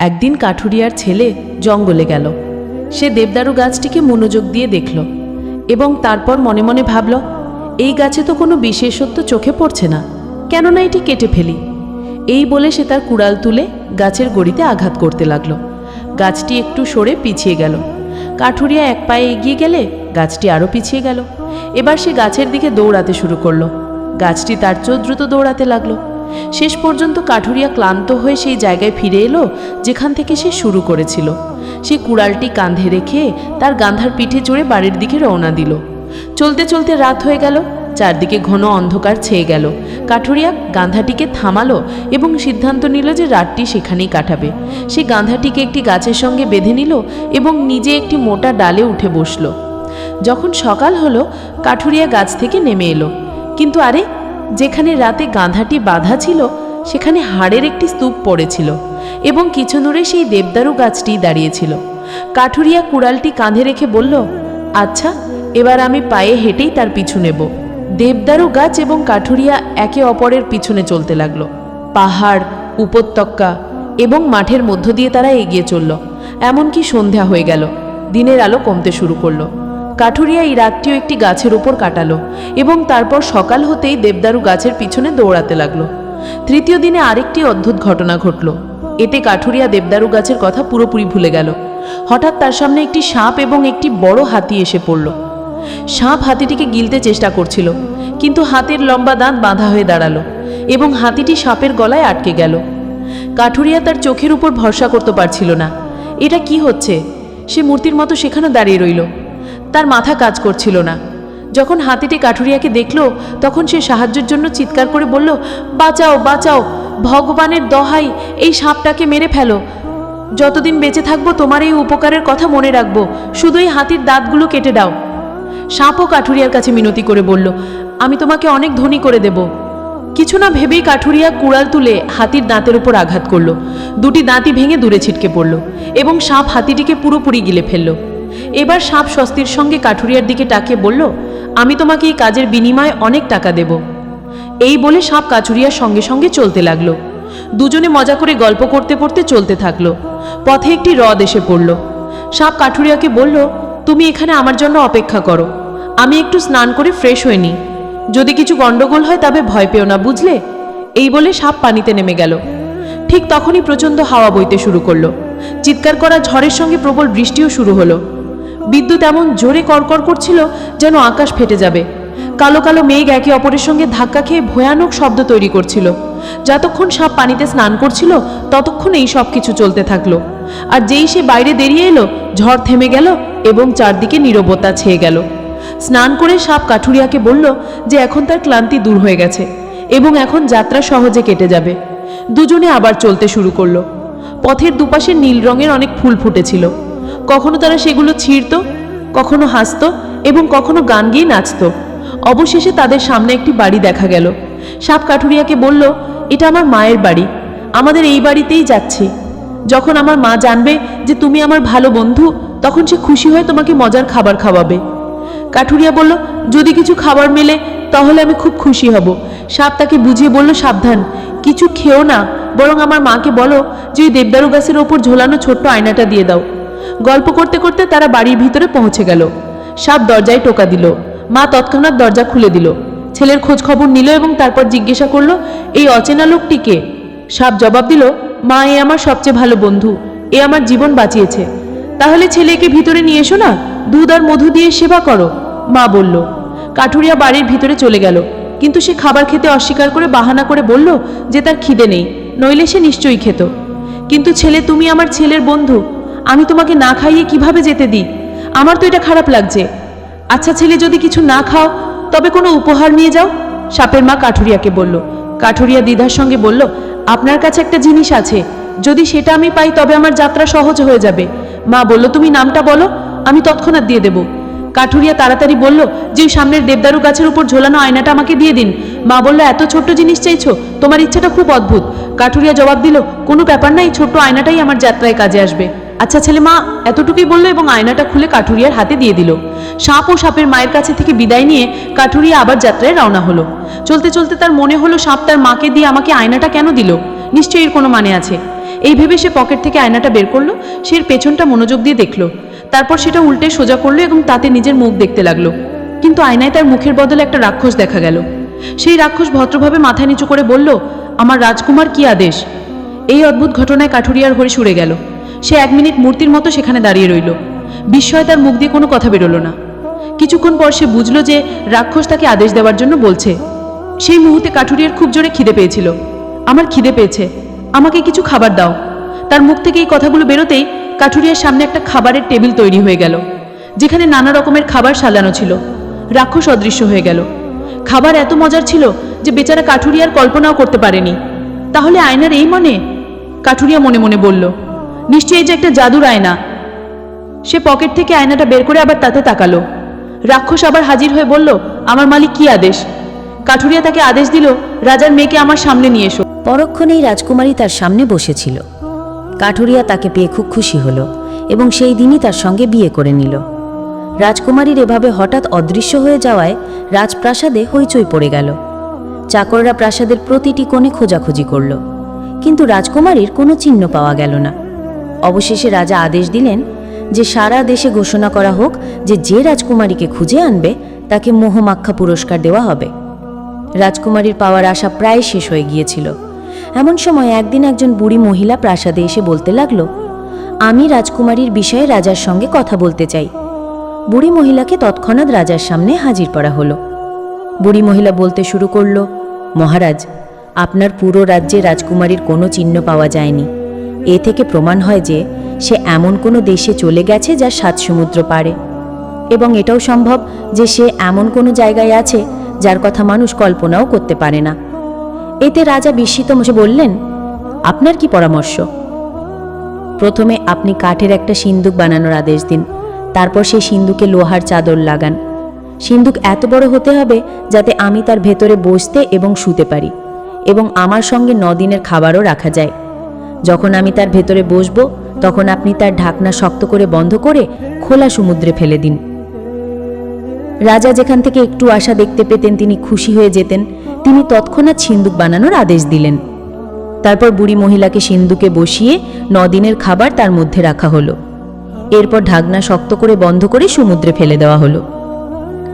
একদিন কাঠুরিয়ার ছেলে জঙ্গলে গেল। সে দেবদারু গাছটিকে মনোযোগ দিয়ে দেখল এবং তারপর মনে মনে ভাবল, এই গাছে তো কোনো বিশেষত্ব চোখে পড়ছে না। কেননা এটি কেটে ফেলি। এই বলে সে তার কুড়াল তুলে গাছের গড়িতে আঘাত করতে লাগল। গাছটি একটু সরে পিছিয়ে গেল। কাঠুরিয়া এক পায়ে এগিয়ে গেলে গাছটি আরও পিছিয়ে গেল। এবার সে গাছের দিকে দৌড়াতে শুরু করল। গাছটি তার চেয়েও দ্রুত দৌড়াতে লাগল। শেষ পর্যন্ত কাঠুরিয়া ক্লান্ত হয়ে সেই জায়গায় ফিরে এলো, যেখান থেকে সে শুরু করেছিল। সে কুড়ালটি কাঁধে রেখে তার গান্ধার পিঠে চড়ে বাড়ির দিকে রওনা দিল। চলতে চলতে রাত হয়ে গেল, চারদিকে ঘন অন্ধকার ছেয়ে গেল। কাঠুরিয়া গান্ধাটিকে থামালো এবং সিদ্ধান্ত নিল যে রাতটি সেখানেই কাটাবে। সে গান্ধাটিকে একটি গাছের সঙ্গে বেঁধে নিল এবং নিজে একটি মোটা ডালে উঠে বসল। যখন সকাল হলো, কাঠুরিয়া গাছ থেকে নেমে এলো। কিন্তু আরে যেখানে রাতে গাঁধাটি বাঁধা ছিল, সেখানে হাড়ের একটি স্তূপ পড়েছিল এবং কিছু দূরে সেই দেবদারু গাছটি দাঁড়িয়েছিল কাঠুরিয়া কুড়ালটি কাঁধে রেখে বলল আচ্ছা এবার আমি পায়ে হেঁটেই তার পিছু নেব। দেবদারু গাছ এবং কাঠুরিয়া একে অপরের পিছনে চলতে লাগল। পাহাড়, উপত্যকা এবং মাঠের মধ্য দিয়ে তারা এগিয়ে চলল, এমনকি সন্ধ্যা হয়ে গেল। দিনের আলো কমতে শুরু করল। কাঠুরিয়া এই রাতটিও একটি গাছের উপর কাটালো এবং তারপর সকাল হতেই দেবদারু গাছের পিছনে দৌড়াতে লাগল। তৃতীয় দিনে আরেকটি অদ্ভুত ঘটনা ঘটল। এতে কাঠুরিয়া দেবদারু গাছের কথা পুরোপুরি ভুলে গেল। হঠাৎ তার সামনে একটি সাপ এবং একটি বড় হাতি এসে পড়ল। সাপ হাতিটিকে গিলতে চেষ্টা করছিল, কিন্তু হাতের লম্বা দাঁত বাঁধা হয়ে দাঁড়াল এবং হাতিটি সাপের গলায় আটকে গেল। কাঠুরিয়া তার চোখের উপর ভরসা করতে পারছিল না, এটা কি হচ্ছে? সে মূর্তির মতো সেখানে দাঁড়িয়ে রইল। তার মাথা কাজ করছিল না। যখন হাতিটি কাঠুরিয়াকে দেখল, তখন সে সাহায্যের জন্য চিৎকার করে বলল, বাঁচাও বাঁচাও, ভগবানের দহাই এই সাপটাকে মেরে ফেলো। যতদিন বেঁচে থাকব তোমার এই উপকারের কথা মনে রাখব। শুধু এই হাতির দাঁতগুলো কেটে দাও। সাপও কাঠুরিয়ার কাছে মিনতি করে বলল, আমি তোমাকে অনেক ধনী করে দেব। কিছু না ভেবেই কাঠুরিয়া কুড়াল তুলে হাতির দাঁতের উপর আঘাত করল। দুটি দাঁতই ভেঙে দূরে ছিটকে পড়ল এবং সাপ হাতিটিকে পুরোপুরি গিলে ফেলল। এবার সাপ স্বস্তির সঙ্গে কাঠুরিয়ার দিকে তাকিয়ে বলল, আমি তোমাকে এই কাজের বিনিময়ে অনেক টাকা দেব। এই বলে সাপ কাঠুরিয়ার সঙ্গে সঙ্গে চলতে লাগল। দুজনে মজা করে গল্প করতে করতে চলতে থাকল। পথে একটি হ্রদ এসে পড়ল। সাপ কাঠুরিয়াকে বলল, তুমি এখানে আমার জন্য অপেক্ষা করো। আমি একটু স্নান করে ফ্রেশ হয়ে নিই। যদি কিছু গন্ডগোল হয় তবে ভয় পেও না, বুঝলে? এই বলে সাপ পানিতে নেমে গেল। ঠিক তখনই প্রচণ্ড হাওয়া বইতে শুরু করল। চিৎকার করা ঝড়ের সঙ্গে প্রবল বৃষ্টিও শুরু হলো। বিদ্যুৎ এমন জোরে কড়কড় করছিল যেন আকাশ ফেটে যাবে। কালো কালো মেঘ একে অপরের সঙ্গে ধাক্কা খেয়ে ভয়ানক শব্দ তৈরি করছিল। যতক্ষণ সাপ পানিতে স্নান করছিল, ততক্ষণ এই সব কিছু চলতে থাকল। আর যেই সে বাইরে বেরিয়ে এলো, ঝড় থেমে গেল এবং চারদিকে নীরবতা ছেয়ে গেল। স্নান করে সাপ কাঠুরিয়াকে বলল যে এখন তার ক্লান্তি দূর হয়ে গেছে এবং এখন যাত্রা সহজে কেটে যাবে। দুজনে আবার চলতে শুরু করল। পথের দুপাশে নীল রঙের অনেক ফুল ফুটেছিল। কখনো তারা সেগুলো ছিঁড়ত, কখনো হাসত এবং কখনো গান গিয়ে নাচত। অবশেষে তাদের সামনে একটি বাড়ি দেখা গেল। সাপ কাঠুরিয়াকে বলল, এটা আমার মায়ের বাড়ি। আমাদের এই বাড়িতেই যাচ্ছি। যখন আমার মা জানবে যে তুমি আমার ভালো বন্ধু, তখন সে খুশি হয়ে তোমাকে মজার খাবার খাওয়াবে। কাঠুরিয়া বলল, যদি কিছু খাবার মেলে, তাহলে আমি খুব খুশি হব। সাপ তাকে বুঝিয়ে বলল, সাবধান, কিছু খেও না, বরং আমার মাকে বলো যে ওই দেবদারু গাছের ওপর ঝোলানো ছোট্ট আয়নাটা দিয়ে দাও। গল্প করতে করতে তারা বাড়ির ভিতরে পৌঁছে গেল। সাপ দরজায় টোকা দিল। মা তৎক্ষণাৎ দরজা খুলে দিল। ছেলের খোঁজ খবর নিল এবং তারপর জিজ্ঞাসা করল, এই অচেনা লোকটি কে? সাপ জবাব দিল, মা, এ আমার সবচেয়ে ভালো বন্ধু। এ আমার জীবন বাঁচিয়েছে। তাহলে ছেলেকে ভিতরে নিয়ে এসো না। দুধ আর মধু দিয়ে সেবা করো। মা বলল। কাঠুরিয়া বাড়ির ভিতরে চলে গেল। কিন্তু সে খাবার খেতে অস্বীকার করে বাহানা করে বলল যে তার খিদে নেই, নইলে সে নিশ্চয়ই খেত। কিন্তু ছেলে, তুমি আমার ছেলের বন্ধু। আমি তোমাকে না খাইয়ে কীভাবে যেতে দিই? আমার তো এটা খারাপ লাগছে। আচ্ছা ছেলে, যদি কিছু না খাও, তবে কোনো উপহার নিয়ে যাও? সাপের মা কাঠুরিয়াকে বলল। কাঠুরিয়া দিদার সঙ্গে বলল, আপনার কাছে একটা জিনিস আছে। যদি সেটা আমি পাই, তবে আমার যাত্রা সহজ হয়ে যাবে। মা বলল, তুমি নামটা বলো, আমি তৎক্ষণাৎ দিয়ে দেব। কাঠুরিয়া তাড়াতাড়ি বলল, যে ওই সামনের দেবদারু গাছের উপর ঝোলানো আয়নাটা আমাকে দিয়ে দিন। মা বলল, এত ছোট্ট জিনিস চাইছো? তোমার ইচ্ছাটা খুব অদ্ভুত। কাঠুরিয়া জবাব দিল, কোনো ব্যাপার না, এই ছোট্ট আয়নাটাই আমার যাত্রায় কাজে আসবে। আচ্ছা ছেলে মা, এতটুকুই বলল এবং আয়নাটা খুলে কাঠুরিয়ার হাতে দিয়ে দিল। সাপ ও সাপের মায়ের কাছে থেকে বিদায় নিয়ে কাঠুরিয়া আবার যাত্রায় রওনা হলো। চলতে চলতে তার মনে হলো, সাপ তার মাকে দিয়ে আমাকে আয়নাটা কেন দিল? নিশ্চয়ই এর কোনো মানে আছে। এই ভেবে সে পকেট থেকে আয়নাটা বের করল, সে এর পেছনটা মনোযোগ দিয়ে দেখল। তারপর সেটা উল্টে সোজা করল এবং তাতে নিজের মুখ দেখতে লাগল। কিন্তু আয়নায় তার মুখের বদলে একটা রাক্ষস দেখা গেল। সেই রাক্ষস ভদ্রভাবে মাথা নিচু করে বলল, আমার রাজকুমার কি আদেশ? এই অদ্ভুত ঘটনায় কাঠুরিয়ার হয়ে সুরে গেল। সে এক মিনিট মূর্তির মতো সেখানে দাঁড়িয়ে রইল। বিস্ময় তার মুখ দিয়ে কোনো কথা বেরোলো না। কিছুক্ষণ পর সে বুঝলো যে রাক্ষস তাকে আদেশ দেওয়ার জন্য বলছে। সেই মুহূর্তে কাঠুরিয়ার খুব জোরে খিদে পেয়েছিল। আমার খিদে পেয়েছে। আমাকে কিছু খাবার দাও। তার মুখ থেকে এই কথাগুলো বেরোতেই কাঠুরিয়ার সামনে একটা খাবারের টেবিল তৈরি হয়ে গেল, যেখানে নানা রকমের খাবার সাজানো ছিল। রাক্ষস অদৃশ্য হয়ে গেল। খাবার এত মজার ছিল যে বেচারা কাঠুরিয়ার কল্পনাও করতে পারেনি। তাহলে আয়নার এই মনে? কাঠুরিয়া মনে মনে বলল। নিশ্চয়ই এই যে একটা জাদুর আয়না। সে পকেট থেকে আয়নাটা বের করে আবার তাতে তাকালো। রাক্ষস আবার হাজির হয়ে বলল, আমার মালিক কি আদেশ? কাঠুরিয়া তাকে আদেশ দিল, রাজার মেয়েকে আমার সামনে নিয়ে এসো। পরক্ষণেই রাজকুমারী তার সামনে বসেছিল। কাঠুরিয়া তাকে পেয়ে খুব খুশি হল এবং সেই দিনই তার সঙ্গে বিয়ে করে নিল। রাজকুমারীর এভাবে হঠাৎ অদৃশ্য হয়ে যাওয়ায় রাজপ্রাসাদে হইচই পড়ে গেল। চাকররা প্রাসাদের প্রতিটি কোণে খোঁজাখুঁজি করল। কিন্তু রাজকুমারীর কোনো চিহ্ন পাওয়া গেল না। অবশেষে রাজা আদেশ দিলেন যে সারা দেশে ঘোষণা করা হোক যে যে রাজকুমারীকে খুঁজে আনবে, তাকে মোহমাক্ষা পুরস্কার দেওয়া হবে। রাজকুমারীর পাওয়ার আশা প্রায় শেষ হয়ে গিয়েছিল। এমন সময় একদিন একজন বুড়ি মহিলা প্রাসাদে এসে বলতে লাগল, আমি রাজকুমারীর বিষয়ে রাজার সঙ্গে কথা বলতে চাই। বুড়ি মহিলাকে তৎক্ষণাৎ রাজার সামনে হাজির করা হলো। বুড়ি মহিলা বলতে শুরু করল, মহারাজ, আপনার পুরো রাজ্যে রাজকুমারীর কোনো চিহ্ন পাওয়া যায়নি। এ থেকে প্রমাণ হয় যে সে এমন কোনো দেশে চলে গেছে যা সাত সমুদ্র পারে এবং এটাও সম্ভব যে সে এমন কোনো জায়গায় আছে যার কথা মানুষ কল্পনাও করতে পারে না। এতে রাজা বিস্মিত মশে বললেন, আপনার কি পরামর্শ? প্রথমে আপনি কাঠের একটা সিন্দুক বানানোর আদেশ দিন, তারপর সেই সিন্দুকে লোহার চাদর লাগান। সিন্দুক এত বড় হতে হবে যাতে আমি তার ভেতরে বসতে এবং শুতে পারি, এবং আমার সঙ্গে নদিনের খাবারও রাখা যায়। যখন আমি তার ভেতরে বসবো, তখন আপনি তার ঢাকনা শক্ত করে বন্ধ করে খোলা সমুদ্রে ফেলে দিন। রাজা যেখান থেকে একটু আশা দেখতে পেতেন তিনি খুশি হয়ে যেতেন। তিনি তৎক্ষণাৎ সিন্দুক বানানোর আদেশ দিলেন। তারপর বুড়ি মহিলাকে সিন্দুকে বসিয়ে নদিনের খাবার তার মধ্যে রাখা হলো। এরপর ঢাকনা শক্ত করে বন্ধ করে সমুদ্রে ফেলে দেওয়া হলো।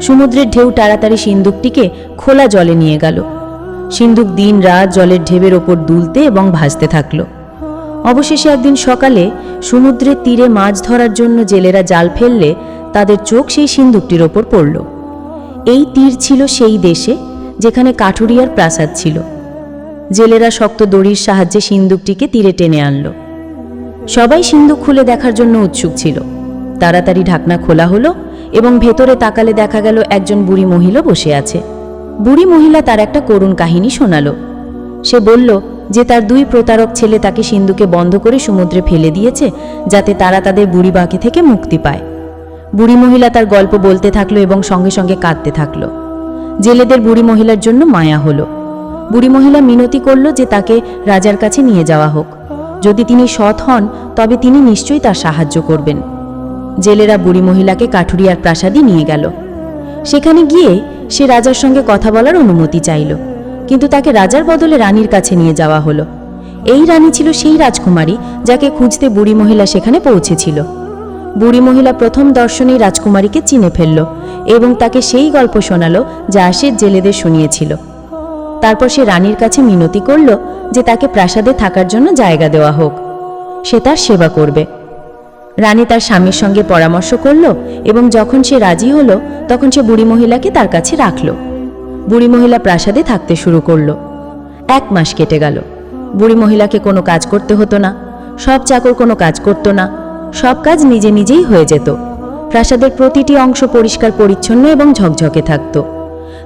সমুদ্রের ঢেউ তাড়াতাড়ি সিন্দুকটিকে খোলা জলে নিয়ে গেল। সিন্দুক দিন রাত জলের ঢেবের ওপর দুলতে এবং ভাসতে থাকল। অবশেষে একদিন সকালে সমুদ্রের তীরে মাছ ধরার জন্য জেলেরা জাল ফেললে তাদের চোখ সেই সিন্দুকটির ওপর পড়ল। এই তীর ছিল সেই দেশে যেখানে কাঠুরিয়ার প্রাসাদ ছিল। জেলেরা শক্ত দড়ির সাহায্যে সিন্দুকটিকে তীরে টেনে আনলো। সবাই সিন্দুক খুলে দেখার জন্য উৎসুক ছিল। তাড়াতাড়ি ঢাকনা খোলা হলো এবং ভেতরে তাকালে দেখা গেল একজন বুড়ি মহিলা বসে আছে। বুড়ি মহিলা তার একটা করুণ কাহিনী শোনালো। সে বলল যে তার দুই প্রতারক ছেলে তাকে সিন্ধুকে বন্ধ করে সমুদ্রে ফেলে দিয়েছে, যাতে তারা তাদের বুড়ি বাঁকে থেকে মুক্তি পায়। বুড়ি মহিলা তার গল্প বলতে থাকল এবং সঙ্গে সঙ্গে কাঁদতে থাকল। জেলেদের বুড়ি মহিলার জন্য মায়া হলো। বুড়ি মহিলা মিনতি করল যে তাকে রাজার কাছে নিয়ে যাওয়া হোক। যদি তিনি সৎ হন, তবে তিনি নিশ্চয়ই তার সাহায্য করবেন। জেলেরা বুড়ি মহিলাকে কাঠুরিয়ার প্রাসাদে নিয়ে গেল। সেখানে গিয়ে সে রাজার সঙ্গে কথা বলার অনুমতি চাইল। কিন্তু তাকে রাজার বদলে রানীর কাছে নিয়ে যাওয়া হলো। এই রানী ছিল সেই রাজকুমারী যাকে খুঁজতে বুড়ি মহিলা সেখানে পৌঁছেছিল। বুড়ি মহিলা প্রথম দর্শনেই রাজকুমারীকে চিনে ফেলল এবং তাকে সেই গল্প শোনালো যা সে জেলেদের শুনিয়েছিল। তারপর সে রানীর কাছে মিনতি করল যে তাকে প্রাসাদে থাকার জন্য জায়গা দেওয়া হোক। সে তার সেবা করবে। রানী তার স্বামীর সঙ্গে পরামর্শ করল এবং যখন সে রাজি হলো, তখন সে বুড়ি মহিলাকে তার কাছে রাখল। বুড়ি মহিলা প্রাসাদে থাকতে শুরু করল। এক মাস কেটে গেল। বুড়ি মহিলাকে কোনো কাজ করতে হতো না, সব চাকর কোনো কাজ করত না, সব কাজ নিজে নিজেই হয়ে যেত। প্রাসাদের প্রতিটি অংশ পরিষ্কার, পরিচ্ছন্ন এবং ঝকঝকে থাকত।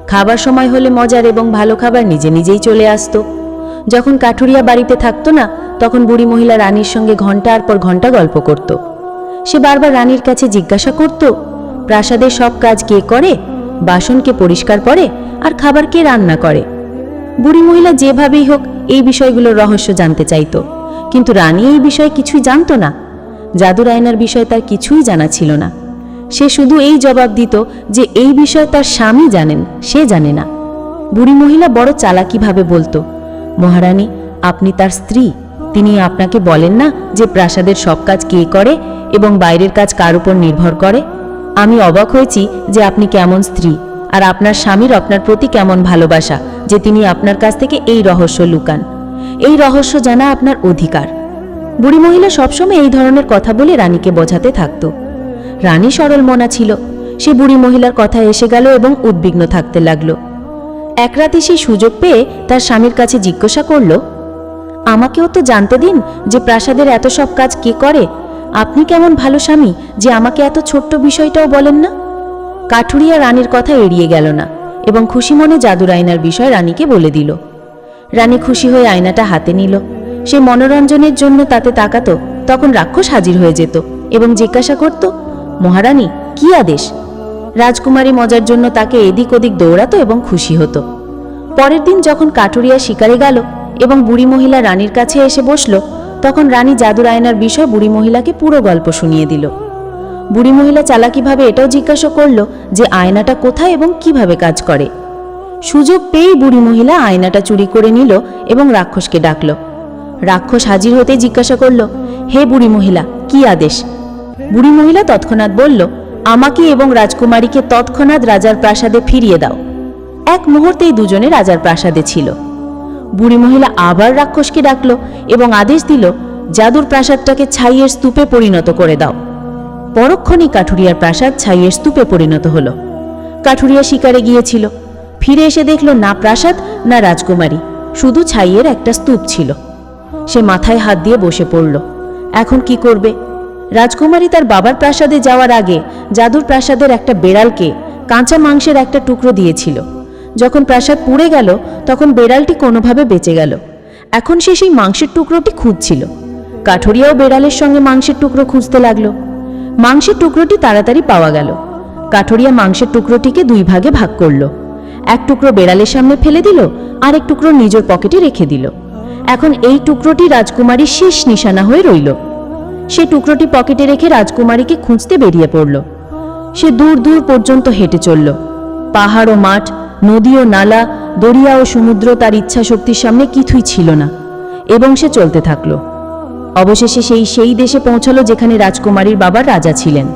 খাবার সময় হলে মজার এবং ভালো খাবার নিজে নিজেই চলে আসতো। যখন কাঠুরিয়া বাড়িতে থাকতো না, তখন বুড়ি মহিলা রানীর সঙ্গে ঘণ্টার পর ঘণ্টা গল্প করত। সে বারবার রানীর কাছে জিজ্ঞাসা করত প্রাসাদের সব কাজ কে করে? বাসন কে পরিষ্কার করে আর খাবার কে রান্না করে। বুড়ি মহিলা যেভাবেই হোক এই বিষয়গুলোর রহস্য জানতে চাইতো। কিন্তু রানী এই বিষয়ে কিছুই জানতো না। জাদুর আয়নার বিষয়ে তার কিছুই জানা ছিল না। সে শুধু এই জবাব দিত যে এই বিষয়ে তার স্বামী জানেন, সে জানে না। বুড়ি মহিলা বড় চালাকিভাবে বলতো, মহারানী, আপনি তার স্ত্রী। তিনি আপনাকে বলেন না যে প্রাসাদের সব কাজ কে করে এবং বাইরের কাজ কার উপর নির্ভর করে। আমি অবাক হয়েছি যে আপনি কেমন স্ত্রী, আর আপনার স্বামীর আপনার প্রতি কেমন ভালোবাসা যে তিনি আপনার কাছ থেকে এই রহস্য লুকান। এই রহস্য জানা আপনার অধিকার। বুড়ি মহিলা সবসময় এই ধরনের কথা বলে রানীকে বোঝাতে থাকত। রানী সরল মনা ছিল। সে বুড়ি মহিলার কথা এসে গেল এবং উদ্বিগ্ন থাকতে লাগল। এক রাতে সেই সুযোগ পেয়ে তার স্বামীর কাছে জিজ্ঞাসা করল, আমাকেও তো জানতে দিন যে প্রাসাদের এত সব কাজ কে করে আপনি কেমন ভালো স্বামী যে আমাকে এত ছোট্ট বিষয়টাও বলেন না? কাঠুরিয়া রানীর কথা এড়িয়ে গেল না এবং খুশি মনে জাদুর আয়নার বিষয় রানীকে বলে দিল। রানী খুশি হয়ে আয়নাটা হাতে নিল। সে মনোরঞ্জনের জন্য তাতে তাকাতো, তখন রাক্ষস হাজির হয়ে যেত এবং জিজ্ঞাসা করত, মহারানী, কি আদেশ? রাজকুমারী মজার জন্য তাকে এদিক ওদিক দৌড়াতো এবং খুশি হতো। পরের দিন যখন কাঠুরিয়া শিকারে গেল এবং বুড়ি মহিলা রানীর কাছে এসে বসল তখন রানী জাদুর আয়নার বিষয় বুড়ি মহিলাকে পুরো গল্প শুনিয়ে দিল। বুড়ি মহিলা চালাকিভাবে এটাও জিজ্ঞাসা করল যে আয়নাটা কোথায় এবং কীভাবে কাজ করে। সুযোগ পেয়েই বুড়ি মহিলা আয়নাটা চুরি করে নিল এবং রাক্ষসকে ডাকল। রাক্ষস হাজির হতে জিজ্ঞাসা করল, হে বুড়ি মহিলা, কি আদেশ? বুড়ি মহিলা তৎক্ষণাৎ বলল, আমাকে এবং রাজকুমারীকে তৎক্ষণাৎ রাজার প্রাসাদে ফিরিয়ে দাও। এক মুহূর্তেই দুজনে রাজার প্রাসাদে ছিল। বুড়ি মহিলা আবার রাক্ষসকে ডাকল এবং আদেশ দিল, জাদুর প্রাসাদটাকে ছাইয়ের স্তূপে পরিণত করে দাও। পরক্ষণেই কাঠুরিয়ার প্রাসাদ ছাইয়ের স্তূপে পরিণত হলো। কাঠুরিয়া শিকারে গিয়েছিল। ফিরে এসে দেখল না প্রাসাদ, না রাজকুমারী, শুধু ছাইয়ের একটা স্তূপ ছিল। সে মাথায় হাত দিয়ে বসে পড়ল। এখন কি করবে? রাজকুমারী তার বাবার প্রাসাদে যাওয়ার আগে জাদুর প্রাসাদের একটা বেড়ালকে কাঁচা মাংসের একটা টুকরো দিয়েছিল। যখন প্রাসাদ পুড়ে গেল, তখন বেড়ালটি কোনোভাবে বেঁচে গেল। এখন সে সেই মাংসের টুকরোটি খুঁজছিল। কাঠুরিয়াও বেড়ালের সঙ্গে মাংসের টুকরো খুঁজতে লাগল। মাংসের টুকরোটি তাড়াতাড়ি পাওয়া গেল। কাঠুরিয়া মাংসের টুকরোটিকে দুই ভাগে ভাগ করল। এক টুকরো বেড়ালের সামনে ফেলে দিল আর এক টুকরো নিজের পকেটে রেখে দিল। এখন এই টুকরোটি রাজকুমারীর শেষ নিশানা হয়ে রইল। সে টুকরোটি পকেটে রেখে রাজকুমারীকে খুঁজতে বেরিয়ে পড়ল। সে দূর দূর পর্যন্ত হেঁটে চলল। পাহাড় ও মাঠ নদী ও নালা, দরিয়া ও সমুদ্র তার ইচ্ছা শক্তির সামনে কিছুই ছিল না, এবং সে চলতে থাকল। অবশেষে সেই সেই দেশে পৌঁছালো যেখানে রাজকুমারীর বাবা রাজা ছিলেন।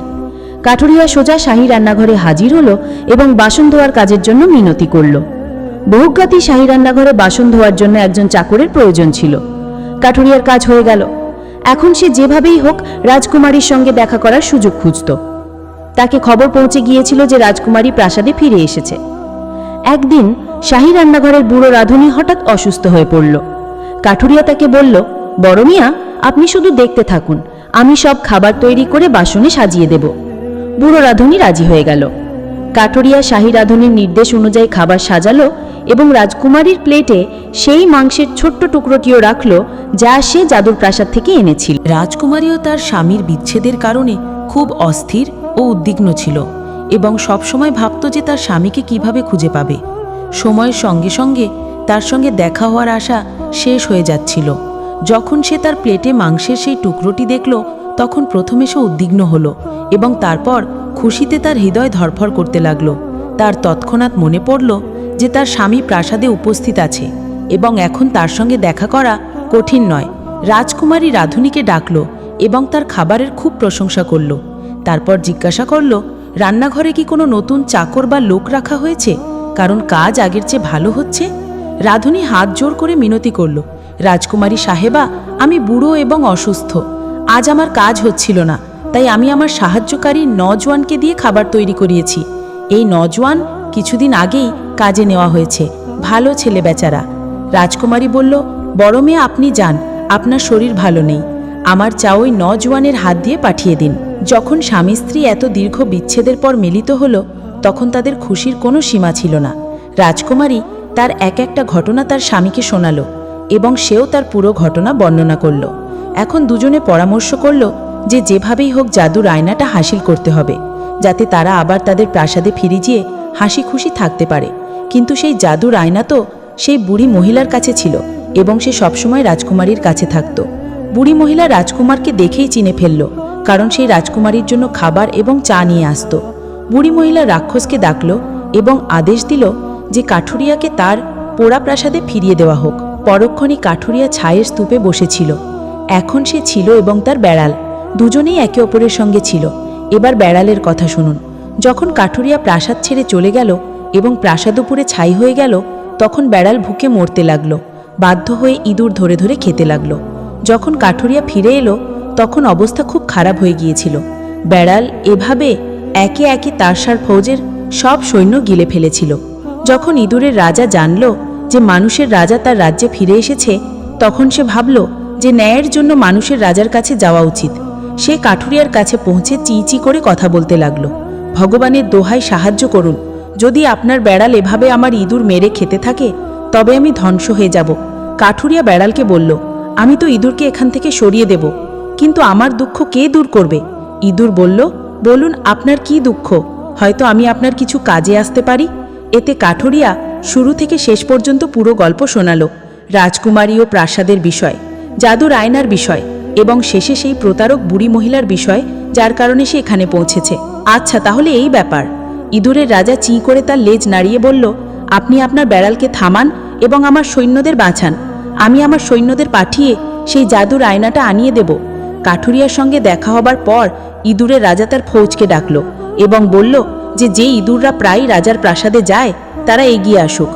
কাঠুরিয়া সোজা শাহী রান্নাঘরে হাজির হলো এবং বাসন ধোয়ার কাজের জন্য মিনতি করল। বহুজ্ঞাতি শাহী রান্নাঘরে বাসন ধোয়ার জন্য একজন চাকরের প্রয়োজন ছিল। কাঠুরিয়ার কাজ হয়ে গেল। এখন সে যেভাবেই হোক রাজকুমারীর সঙ্গে দেখা করার সুযোগ খুঁজত। তাকে খবর পৌঁছে গিয়েছিল যে রাজকুমারী প্রাসাদে ফিরে এসেছে। একদিন শাহী রান্নাঘরের বুড়ো রাধুনী হঠাৎ অসুস্থ হয়ে পড়ল। কাঠুরিয়া তাকে বলল, বড় মিয়া, আপনি শুধু দেখতে থাকুন, আমি সব খাবার তৈরি করে বাসনে সাজিয়ে দেব বুড়ো রাধুনী রাজি হয়ে গেল। কাঠুরিয়া শাহী রাধুনির নির্দেশ অনুযায়ী খাবার সাজালো এবং রাজকুমারীর প্লেটে সেই মাংসের ছোট্ট টুকরোটিও রাখল যা সে জাদুর প্রাসাদ থেকে এনেছিল। রাজকুমারীও তার স্বামীর বিচ্ছেদের কারণে খুব অস্থির ও উদ্বিগ্ন ছিল। এবং সবসময় ভাবত যে তার স্বামীকে কীভাবে খুঁজে পাবে। সময়ের সঙ্গে সঙ্গে তার সঙ্গে দেখা হওয়ার আশা শেষ হয়ে যাচ্ছিল। যখন সে তার প্লেটে মাংসের সেই টুকরোটি দেখল, তখন প্রথমে সে উদ্বিগ্ন হলো এবং তারপর খুশিতে তার হৃদয় ধরফর করতে লাগল। তার তৎক্ষণাৎ মনে পড়ল যে তার স্বামী প্রাসাদে উপস্থিত আছে এবং এখন তার সঙ্গে দেখা করা কঠিন নয়। রাজকুমারী রাধুনীকে ডাকল এবং তার খাবারের খুব প্রশংসা করল। তারপর জিজ্ঞাসা করল রান্নাঘরে কি কোনো নতুন চাকর বা লোক রাখা হয়েছে? কারণ কাজ আগের চেয়ে ভালো হচ্ছে? রাধুনী হাত জোর করে মিনতি করল, রাজকুমারী সাহেবা, আমি বুড়ো এবং অসুস্থ। আজ আমার কাজ হচ্ছিল না, তাই আমি আমার সাহায্যকারী নজওয়ানকে দিয়ে খাবার তৈরি করিয়েছি। এই নজওয়ান কিছুদিন আগেই কাজে নেওয়া হয়েছে, ভালো ছেলে বেচারা। রাজকুমারী বলল, বড় মেয়ে, আপনি যান, আপনার শরীর ভালো নেই। আমার চা ওই নজওয়ানের হাত দিয়ে পাঠিয়ে দিন। যখন স্বামী স্ত্রী এত দীর্ঘ বিচ্ছেদের পর মিলিত হলো, তখন তাদের খুশির কোনো সীমা ছিল না। রাজকুমারী তার এক একটা ঘটনা তার স্বামীকে শোনালো এবং সেও তার পুরো ঘটনা বর্ণনা করল। এখন দুজনে পরামর্শ করল যে যেভাবেই হোক জাদুর আয়নাটা হাসিল করতে হবে, যাতে তারা আবার তাদের প্রাসাদে ফিরে গিয়ে হাসি খুশি থাকতে পারে। কিন্তু সেই জাদুর আয়না তো সেই বুড়ি মহিলার কাছে ছিল এবং সে সবসময় রাজকুমারীর কাছে থাকত। বুড়ি মহিলা রাজকুমারকে দেখেই চিনে ফেলল, কারণ সেই রাজকুমারীর জন্য খাবার এবং চা নিয়ে আসত। বুড়ি মহিলা রাক্ষসকে ডাকল এবং আদেশ দিল যে কাঠুরিয়াকে তার পোড়া প্রাসাদে ফিরিয়ে দেওয়া হোক। পরক্ষণই কাঠুরিয়া ছায়ের স্তূপে বসেছিল। এখন সে ছিল এবং তার বেড়াল। দুজনেই একে অপরের সঙ্গে ছিল। এবার বেড়ালের কথা শুনুন। যখন কাঠুরিয়া প্রাসাদ ছেড়ে চলে গেল এবং প্রাসাদ উপরে ছাই হয়ে গেল, তখন বেড়াল ভুকে মরতে লাগল। বাধ্য হয়ে ইঁদুর ধরে ধরে খেতে লাগল। যখন কাঠুরিয়া ফিরে এলো, তখন অবস্থা খুব খারাপ হয়ে গিয়েছিল। বেড়াল এভাবে একে একে তারসার ফৌজের সব সৈন্য গিলে ফেলেছিল। যখন ইঁদুরের রাজা জানল যে মানুষের রাজা তার রাজ্যে ফিরে এসেছে, তখন সে ভাবল যে ন্যায়ের জন্য মানুষের রাজার কাছে যাওয়া উচিত। সে কাঠুরিয়ার কাছে পৌঁছে চিচি করে কথা বলতে লাগল। ভগবানের দোহাই সাহায্য করুন। যদি আপনার বেড়াল এভাবে আমার ইঁদুর মেরে খেতে থাকে, তবে আমি ধ্বংস হয়ে যাব। কাঠুরিয়া বেড়ালকে বলল আমি তো ইঁদুরকে এখান থেকে সরিয়ে দেব। কিন্তু আমার দুঃখ কে দূর করবে? ইঁদুর বলল, বলুন, আপনার কি দুঃখ? হয়তো আমি আপনার কিছু কাজে আসতে পারি? এতে কাঠুরিয়া শুরু থেকে শেষ পর্যন্ত পুরো গল্প শোনালো, রাজকুমারী ও প্রাসাদের বিষয়, জাদুর আয়নার বিষয়, এবং শেষে সেই প্রতারক বুড়ি মহিলার বিষয়, যার কারণে সে এখানে পৌঁছেছে। আচ্ছা তাহলে এই ব্যাপার। ইঁদুরের রাজা চি করে তার লেজ নাড়িয়ে বলল, আপনি আপনার বেড়ালকে থামান এবং আমার সৈন্যদের বাঁচান। আমি আমার সৈন্যদের পাঠিয়ে সেই জাদুর আয়নাটা আনিয়ে দেব। কাঠুরিয়ার সঙ্গে দেখা হবার পর ইঁদুরের রাজা তার ফৌজকে ডাকল এবং বলল যে যে ইঁদুররা প্রায় রাজার প্রাসাদে যায়, তারা এগিয়ে আসুক।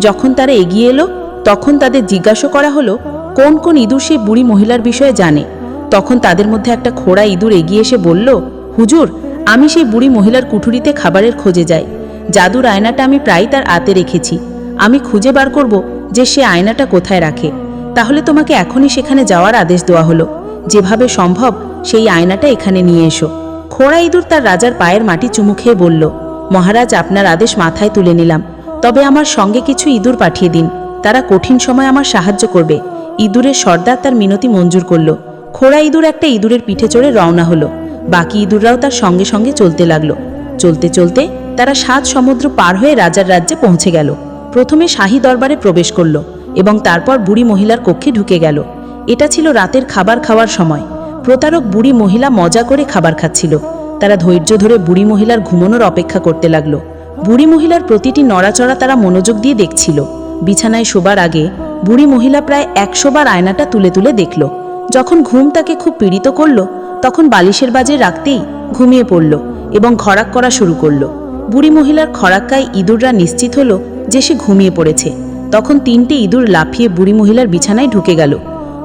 যখন তারা এগিয়ে এলো, তখন তাদের জিজ্ঞাসা করা হলো, কোন কোন ইঁদুর সেই বুড়ি মহিলার বিষয়ে জানে? তখন তাদের মধ্যে একটা খোড়া ইঁদুর এগিয়ে এসে বলল, হুজুর, আমি সেই বুড়ি মহিলার কুঠুরিতে খাবারের খোঁজে যাই। জাদুর আয়নাটা আমি প্রায় তার আতে রেখেছি। আমি খুঁজে বার করব যে সে আয়নাটা কোথায় রাখে, তাহলে তোমাকে এখনই সেখানে যাওয়ার আদেশ দেওয়া হলো। যেভাবে সম্ভব, সেই আয়নাটা এখানে নিয়ে এসো। খোড়া ইঁদুর তার রাজার পায়ের মাটি চুমু খেয়ে বলল, মহারাজ, আপনার আদেশ মাথায় তুলে নিলাম। তবে আমার সঙ্গে কিছু ইঁদুর পাঠিয়ে দিন। তারা কঠিন সময় আমার সাহায্য করবে। ইঁদুরের সর্দার তার মিনতি মঞ্জুর করল। খোড়া ইঁদুর একটা ইঁদুরের পিঠে চড়ে রওনা হলো। বাকি ইঁদুররাও তার সঙ্গে সঙ্গে চলতে লাগল। চলতে চলতে তারা সাত সমুদ্র পার হয়ে রাজার রাজ্যে পৌঁছে গেল। প্রথমে শাহী দরবারে প্রবেশ করল এবং তারপর বুড়ি মহিলার কক্ষে ঢুকে গেল। এটা ছিল রাতের খাবার খাওয়ার সময়। প্রতারক বুড়ি মহিলা মজা করে খাবার খাচ্ছিল। তারা ধৈর্য ধরে বুড়ি মহিলার ঘুমানোর অপেক্ষা করতে লাগল। বুড়ি মহিলার প্রতিটি নড়াচড়া তারা মনোযোগ দিয়ে দেখছিল। বিছানায় শোবার আগে বুড়ি মহিলা প্রায় একশো বার আয়নাটা তুলে তুলে দেখল। যখন ঘুম তাকে খুব পীড়িত করল, তখন বালিশের বাজে রাখতেই ঘুমিয়ে পড়ল এবং খরাক করা শুরু করল। বুড়ি মহিলার খরাক্কায় ইঁদুররা নিশ্চিত হলো যে সে ঘুমিয়ে পড়েছে। তখন তিনটে ইঁদুর লাফিয়ে বুড়ি মহিলার বিছানায় ঢুকে গেল।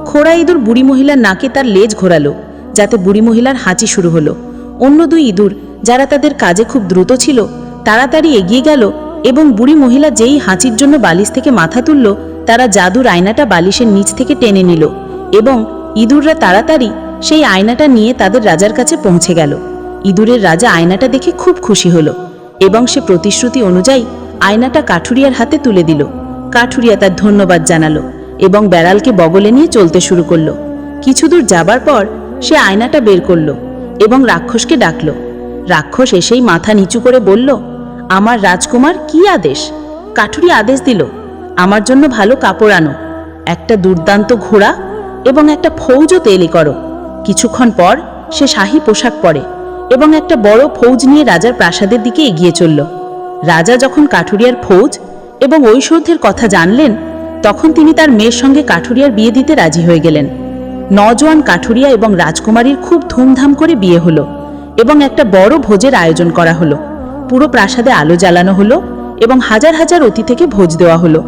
খোড়া ইঁদুর বুড়ি মহিলার নাকে তার লেজ ঘোরালো, যাতে বুড়ি মহিলার হাঁচি শুরু হলো। অন্য দুই ইঁদুর, যারা তাদের কাজে খুব দ্রুত ছিল, তাড়াতাড়ি এগিয়ে গেল এবং বুড়ি মহিলা যেই হাঁচির জন্য বালিশ থেকে মাথা তুলল, তারা জাদুর আয়নাটা বালিশের নিচ থেকে টেনে নিল এবং ইঁদুররা তাড়াতাড়ি সেই আয়নাটা নিয়ে তাদের রাজার কাছে পৌঁছে গেল। ইঁদুরের রাজা আয়নাটা দেখে খুব খুশি হলো এবং সে প্রতিশ্রুতি অনুযায়ী আয়নাটা কাঠুরিয়ার হাতে তুলে দিল। কাঠুরিয়া তার ধন্যবাদ জানালো এবং বেড়ালকে বগলে নিয়ে চলতে শুরু করল। কিছু দূর যাবার পর সে আয়নাটা বের করল এবং রাক্ষসকে ডাকলো। রাক্ষস এসেই মাথা নিচু করে বলল, আমার রাজকুমার কি আদেশ? কাঠুরি আদেশ দিল, আমার জন্য ভালো কাপড় আনো, একটা দুর্দান্ত ঘোড়া এবং একটা ফৌজও তৈরি করো। কিছুক্ষণ পর সে শাহী পোশাক পরে এবং একটা বড় ফৌজ নিয়ে রাজার প্রাসাদের দিকে এগিয়ে চলল। রাজা যখন কাঠুরিয়ার ফৌজ এবং ঐশ্বর্যের কথা জানলেন, তখন তিনি তার মেয়ের সঙ্গে কাঠুরিয়ার বিয়ে দিতে রাজি হয়ে গেলেন। নজওয়ান কাঠুরিয়া এবং রাজকুমারীর খুব ধুমধাম করে বিয়ে হলো এবং একটা বড় ভোজের আয়োজন করা হলো। পুরো প্রাসাদে আলো জ্বালানো হলো এবং হাজার হাজার অতিথিকে ভোজ দেওয়া হলো।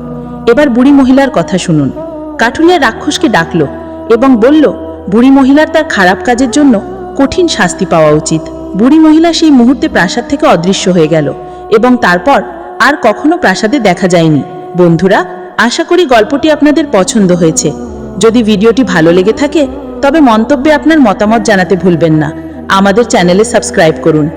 এবার বুড়ি মহিলার কথা শুনুন। কাঠুরিয়া রাক্ষসকে ডাকল এবং বলল, বুড়ি মহিলার তার খারাপ কাজের জন্য কঠিন শাস্তি পাওয়া উচিত। বুড়ি মহিলা সেই মুহূর্তে প্রাসাদ থেকে অদৃশ্য হয়ে গেল। এবং তারপর আর কখনো প্রাসাদে দেখা যায়নি। বন্ধুরা, আশা করি গল্পটি আপনাদের পছন্দ হয়েছে। যদি ভিডিওটি ভালো লেগে থাকে, তবে মন্তব্যে আপনার মতামত জানাতে ভুলবেন না। আমাদের চ্যানেলে সাবস্ক্রাইব করুন।